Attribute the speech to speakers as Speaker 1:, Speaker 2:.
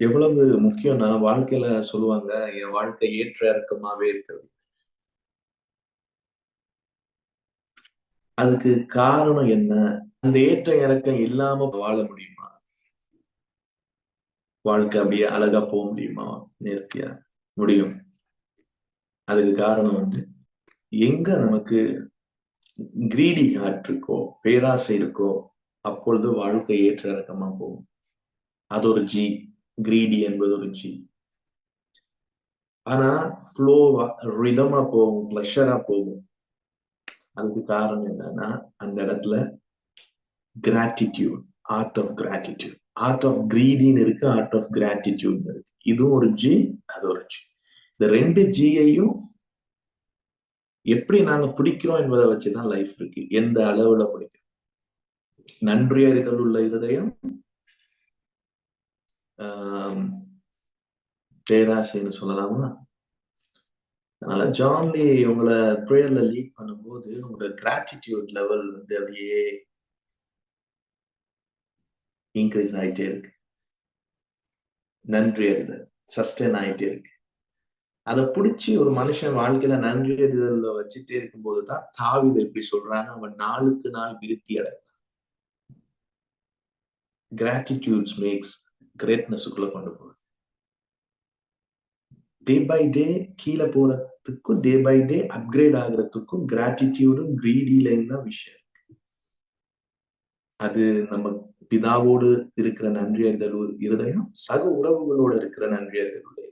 Speaker 1: எவ்வளவு முக்கியம்னா வாழ்க்கையில சொல்லுவாங்க என் வாழ்க்கை ஏற்ற இறக்கமாவே இருக்கிறது. அதுக்கு காரணம் என்ன? அந்த ஏற்ற இறக்கம் இல்லாம வாழ முடியுமா? வாழ்க்கை அப்படியே அழகா போக முடியுமா? நேர்த்தியா? முடியும். அதுக்கு காரணம் வந்து எங்க நமக்கு கிரீடி ஹார்ட் இருக்கோ பேராசை இருக்கோ அப்பொழுது வாழ்க்கை ஏற்ற இறக்கமா போகும். அது ஒரு ஜி கிரீடி என்பது ஒரு ஜி ஆனா ஃப்ளோவா ரிதமா போகும் பிளஷரா போகும். அதுக்கு காரணம் என்னன்னா அந்த இடத்துல gratitude art of gratitude art of கிரீடின்னு இருக்கு ஆர்ட் ஆஃப் கிராட்டிடியூட் இருக்கு. இதுவும் ஒரு ஜி அது ஒரு ஜி இந்த ரெண்டு ஜியையும் எப்படி நாங்க பிடிக்கிறோம் என்பதை வச்சுதான் லைஃப் இருக்கு. எந்த அளவுல பிடிக்கிறோம்? நன்றி உள்ள இருதயம் Um, பேராசைன்னு சொல்லலாமா அதனால ஜான்லி உங்களை ப்ரேயர்ல லீட் பண்ணும்போது உங்களோட கிராட்டிடியூட் லெவல் வந்து அப்படியே இன்க்ரீஸ் ஆயிட்டே இருக்கு. நன்றி அறிதல் சஸ்டெயின் ஆயிட்டே இருக்கு. அதை பிடிச்சி ஒரு மனுஷன் வாழ்க்கையில நன்றி அறிதல்ல வச்சுட்டே இருக்கும்போது தான் தாவித எப்படி சொல்றாங்க? அவன் நாளுக்கு நாள் விருத்தி அடைந்தான். கிராட்டிடியூட்ஸ் மேக்ஸ் கிரேட்னஸுக்குள்ள கொண்டு போகுது. டே பை டே கீழே போறதுக்கும் டே பை டே அப்கிரேட் ஆகுறதுக்கும் கிராட்டிடியூடும் கிரீடியிலையும் தான் விஷயம்? அது நம்ம பிதாவோடு இருக்கிற நன்றி அறிதல் இருதயம் சக உறவுகளோடு இருக்கிற நன்றி அறிதல்